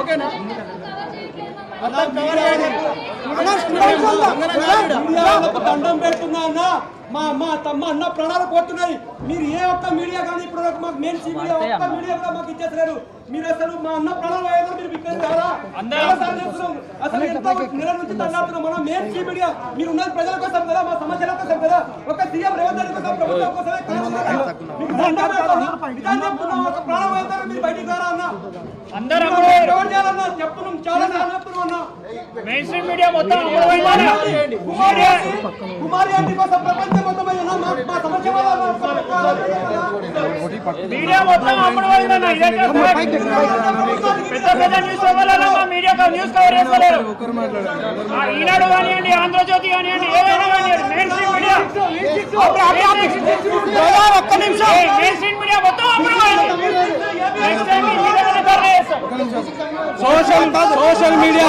ఓకేనా? దండం పెడుతున్నా అన్న? మా మా తమ్మ అన్న ప్రాణాలు పోతున్నాయి. మీరు ఏ ఒక్క మీడియా కానీ ఇప్పుడు మాకు మెయిన్ మీడియా ఒక్క మీడియా కూడా మాకు ఇచ్చేసలేరు మీరు అసలు మా అన్న ప్రాణాలు పోయేదో మీరు ఇక్కడ చాలా చాలాసార్లు చెప్తున్నాం. అసలు ఎంతో నెల నుంచి దండాడుతున్నాం మనం మెయిన్ మీడియా మీరు ఉన్నది ప్రజల కోసం కదా మా సమస్యల కోసం కదా. ఒక సీఎం రేవంత్ రెడ్డి కోసం ప్రభుత్వం కోసమే మీరు బయటికి అన్న? అందరూ మీరు ఎవరు చేయాలన్నా చెప్తున్నాం చాలా చెప్తున్నాం అన్న. మెయిన్ స్ట్రీమ్ మీడియా మొత్తం అమలువైందా? కుమారి కుమారి కోసం ప్రపంచం మొత్తం అయ్యిందా? మా మా సమస్య వల్ల మా సమస్య మీడియా మొత్తం అమలువైందన్న ఇదే కదా పెద్ద పెద్ద న్యూస్ వాళ్ళలో మా మీడియా కా- న్యూస్ కవర్ చేస్తలేరు. ఆ ఈనాడు కానివ్వండి ఆంధ్రజ్యోతి కానివ్వండి ఏదైనా కానివ్వండి మెయిన్ స్ట్రీమ్ మీడియా. ఒక్క నిమిషం. ఏ, మెయిన్ స్ట్రీమ్ మీడియా మొత్తం అమలువైంది నెక్స్ట్ టైం మీ మీద రికార్డ్ చేస్తాం సోషల్ సోషల్ మీడియా.